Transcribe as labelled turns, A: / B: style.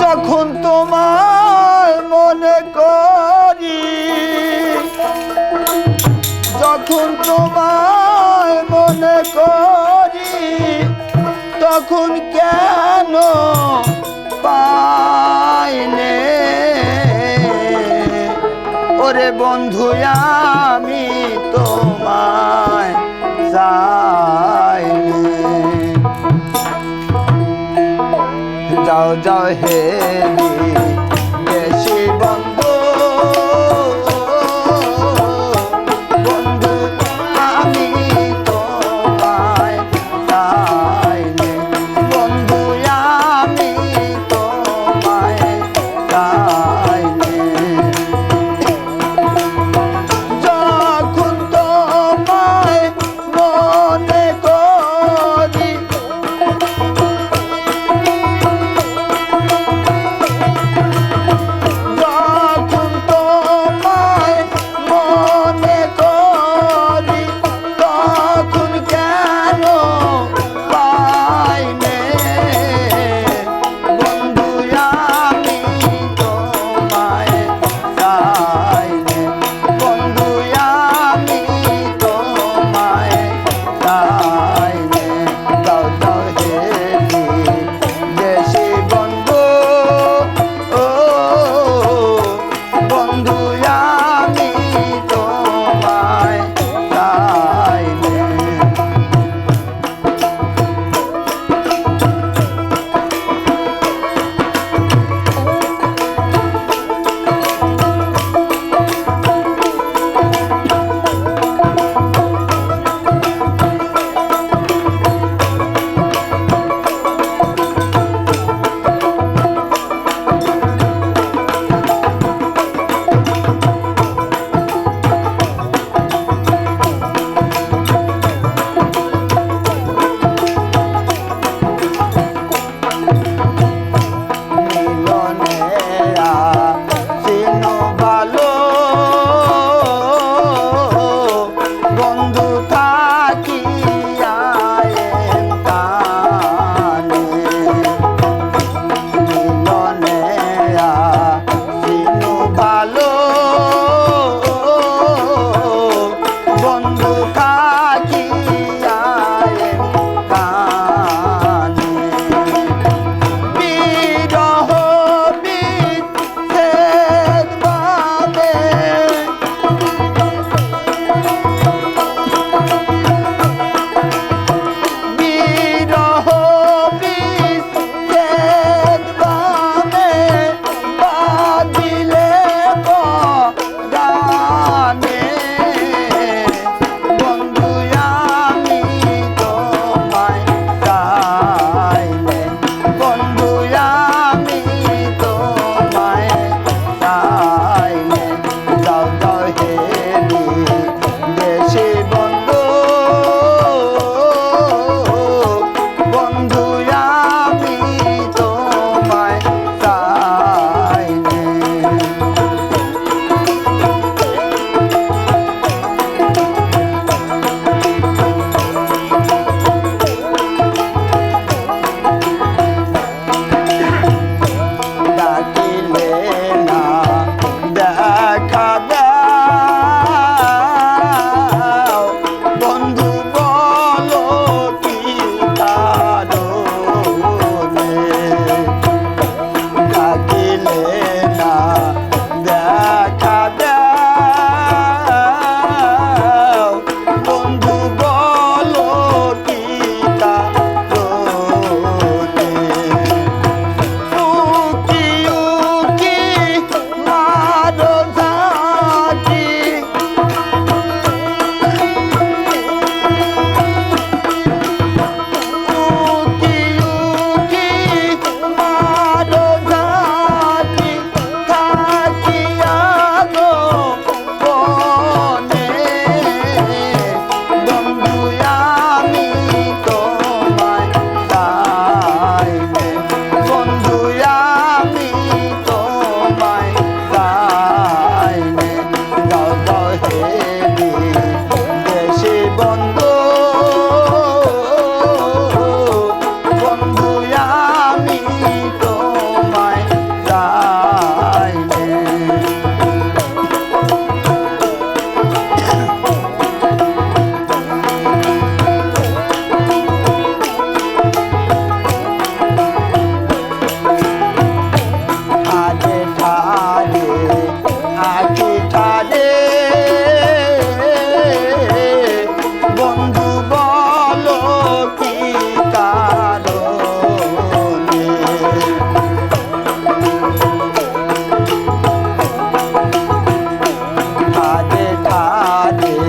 A: যখন তোমায় মনে করি, যখন তোমায় মনে করি, তখন কেন পাইনে ওরে বন্ধু, আমি তোমায় চাইনে যাও যাও হে পারে